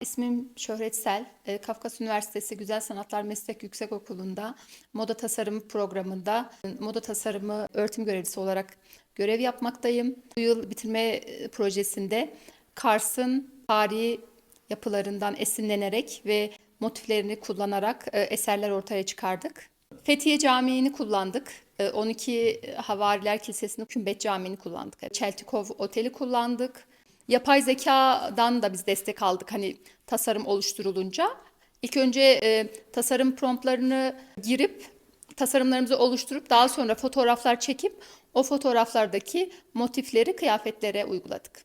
İsmim Şöhretsel. Ee, Kafkas Üniversitesi Güzel Sanatlar Meslek Yüksekokulu'nda moda tasarımı programında e, moda tasarımı öğretim görevlisi olarak görev yapmaktayım. Bu yıl bitirme e, projesinde Kars'ın tarihi yapılarından esinlenerek ve motiflerini kullanarak e, eserler ortaya çıkardık. Fethiye Camii'ni kullandık. E, 12 Havariler Kilisesi'nin Kümbet Camii'ni kullandık. Çeltikov Oteli kullandık. Yapay zekadan da biz destek aldık hani tasarım oluşturulunca. İlk önce e, tasarım promptlarını girip tasarımlarımızı oluşturup daha sonra fotoğraflar çekip o fotoğraflardaki motifleri kıyafetlere uyguladık.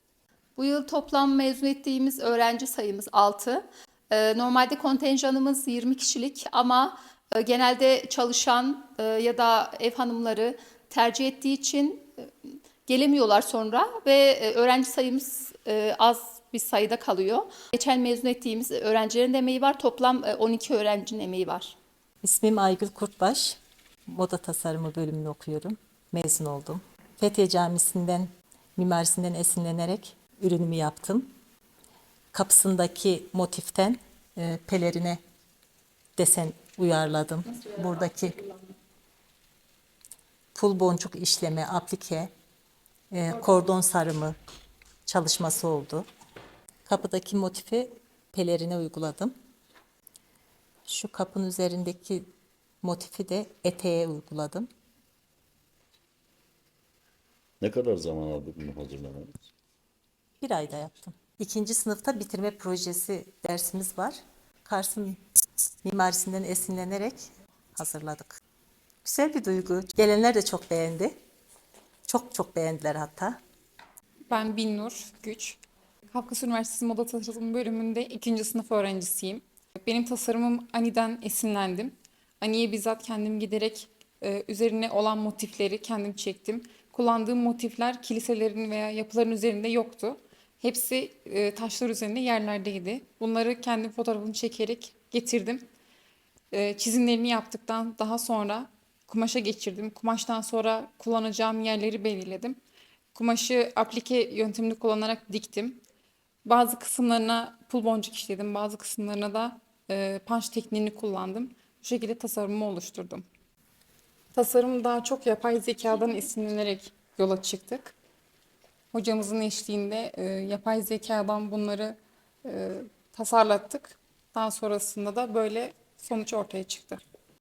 Bu yıl toplam mezun ettiğimiz öğrenci sayımız 6. Normalde kontenjanımız 20 kişilik ama e, genelde çalışan e, ya da ev hanımları tercih ettiği için e, gelemiyorlar sonra ve e, öğrenci sayımız e, az bir sayıda kalıyor. Geçen mezun ettiğimiz öğrencilerin de emeği var. Toplam e, 12 öğrencinin emeği var. İsmim Aygül Kurtbaş. Moda tasarımı bölümünü okuyorum. Mezun oldum. Fethiye Camisi'nden, mimarisinden esinlenerek ürünümü yaptım. Kapısındaki motiften e, pelerine desen uyarladım. Buradaki pul boncuk işleme, aplike, e, kordon sarımı çalışması oldu. Kapıdaki motifi pelerine uyguladım. Şu kapının üzerindeki motifi de eteğe uyguladım. Ne kadar zaman aldı bunu hazırlamanız? Bir ayda yaptım. İkinci sınıfta bitirme projesi dersimiz var. Kars'ın mimarisinden esinlenerek hazırladık. Güzel bir duygu. Gelenler de çok beğendi. Çok çok beğendiler hatta. Ben Binnur Güç. Kafkas Üniversitesi Moda Tasarım bölümünde ikinci sınıf öğrencisiyim. Benim tasarımım Ani'den esinlendim. Ani'ye bizzat kendim giderek e, üzerine olan motifleri kendim çektim. Kullandığım motifler kiliselerin veya yapıların üzerinde yoktu. Hepsi e, taşlar üzerinde yerlerdeydi. Bunları kendim fotoğrafını çekerek getirdim. E, çizimlerini yaptıktan daha sonra kumaşa geçirdim. Kumaştan sonra kullanacağım yerleri belirledim. Kumaşı aplike yöntemini kullanarak diktim. Bazı kısımlarına pul boncuk işledim, bazı kısımlarına da e, punch tekniğini kullandım. Bu şekilde tasarımımı oluşturdum. Tasarım daha çok yapay zekadan esinlenerek yola çıktık. Hocamızın eşliğinde e, yapay zekadan bunları e, tasarlattık. Daha sonrasında da böyle sonuç ortaya çıktı.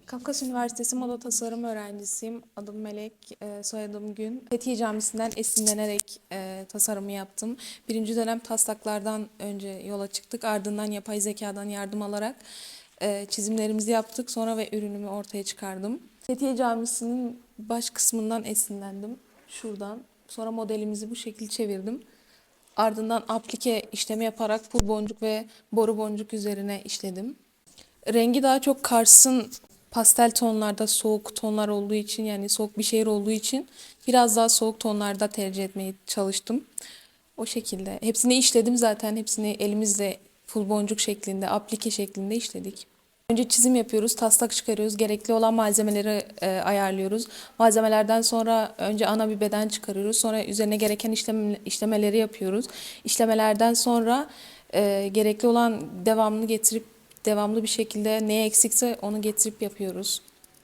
Kafkas Üniversitesi Moda Tasarım öğrencisiyim. Adım Melek, e, soyadım Gün. Fethiye Camisi'nden esinlenerek e, tasarımı yaptım. Birinci dönem taslaklardan önce yola çıktık. Ardından yapay zekadan yardım alarak e, çizimlerimizi yaptık. Sonra ve ürünümü ortaya çıkardım. Fethiye Camisi'nin baş kısmından esinlendim. Şuradan. Sonra modelimizi bu şekil çevirdim. Ardından aplike işlemi yaparak pul boncuk ve boru boncuk üzerine işledim. Rengi daha çok Kars'ın pastel tonlarda soğuk tonlar olduğu için yani soğuk bir şehir olduğu için biraz daha soğuk tonlarda tercih etmeye çalıştım. O şekilde. Hepsini işledim zaten. Hepsini elimizle full boncuk şeklinde, aplike şeklinde işledik. Önce çizim yapıyoruz, taslak çıkarıyoruz, gerekli olan malzemeleri e, ayarlıyoruz. Malzemelerden sonra önce ana bir beden çıkarıyoruz, sonra üzerine gereken işlem, işlemeleri yapıyoruz. İşlemelerden sonra e, gerekli olan devamını getirip devamlı bir şekilde neye eksikse onu getirip yapıyoruz.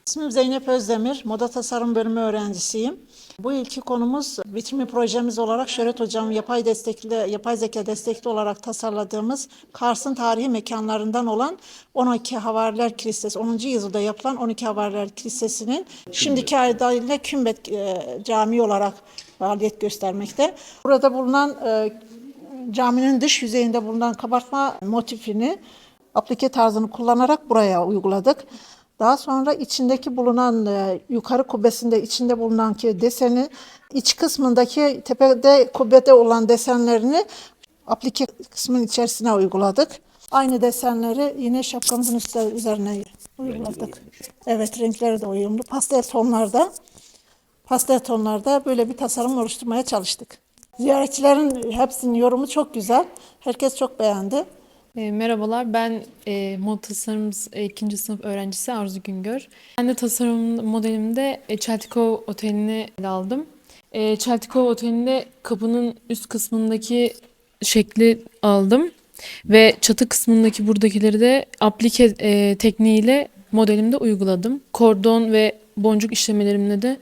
İsmim Zeynep Özdemir, Moda Tasarım Bölümü öğrencisiyim. Bu ilki konumuz bitirme projemiz olarak Şöhret Hocam yapay destekli, yapay zeka destekli olarak tasarladığımız Kars'ın tarihi mekanlarından olan 12 Havariler Kilisesi, 10. yüzyılda yapılan 12 Havariler Kilisesi'nin şimdiki adıyla Kümbet e, Camii olarak faaliyet göstermekte. Burada bulunan e, caminin dış yüzeyinde bulunan kabartma motifini aplike tarzını kullanarak buraya uyguladık. Daha sonra içindeki bulunan e, yukarı kubbesinde içinde bulunan ki deseni iç kısmındaki tepede kubbede olan desenlerini aplike kısmın içerisine uyguladık. Aynı desenleri yine şapkamızın üstü üzerine uyguladık. Evet renkleri de uyumlu. Pastel tonlarda pastel tonlarda böyle bir tasarım oluşturmaya çalıştık. Ziyaretçilerin hepsinin yorumu çok güzel. Herkes çok beğendi. E, merhabalar, ben e, moda tasarım e, ikinci sınıf öğrencisi Arzu Güngör. Ben de tasarım modelimde e, Çeltikov Oteli'ni aldım. E, Çeltikov Oteli'nde kapının üst kısmındaki şekli aldım. Ve çatı kısmındaki buradakileri de aplike e, tekniğiyle modelimde uyguladım. Kordon ve boncuk işlemelerimle de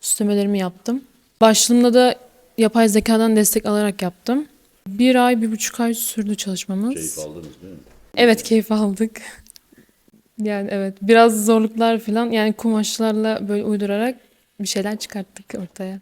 süslemelerimi yaptım. Başlığımda da yapay zekadan destek alarak yaptım. Bir ay, bir buçuk ay sürdü çalışmamız. Keyif aldınız değil mi? Evet keyif aldık. Yani evet biraz zorluklar falan yani kumaşlarla böyle uydurarak bir şeyler çıkarttık ortaya.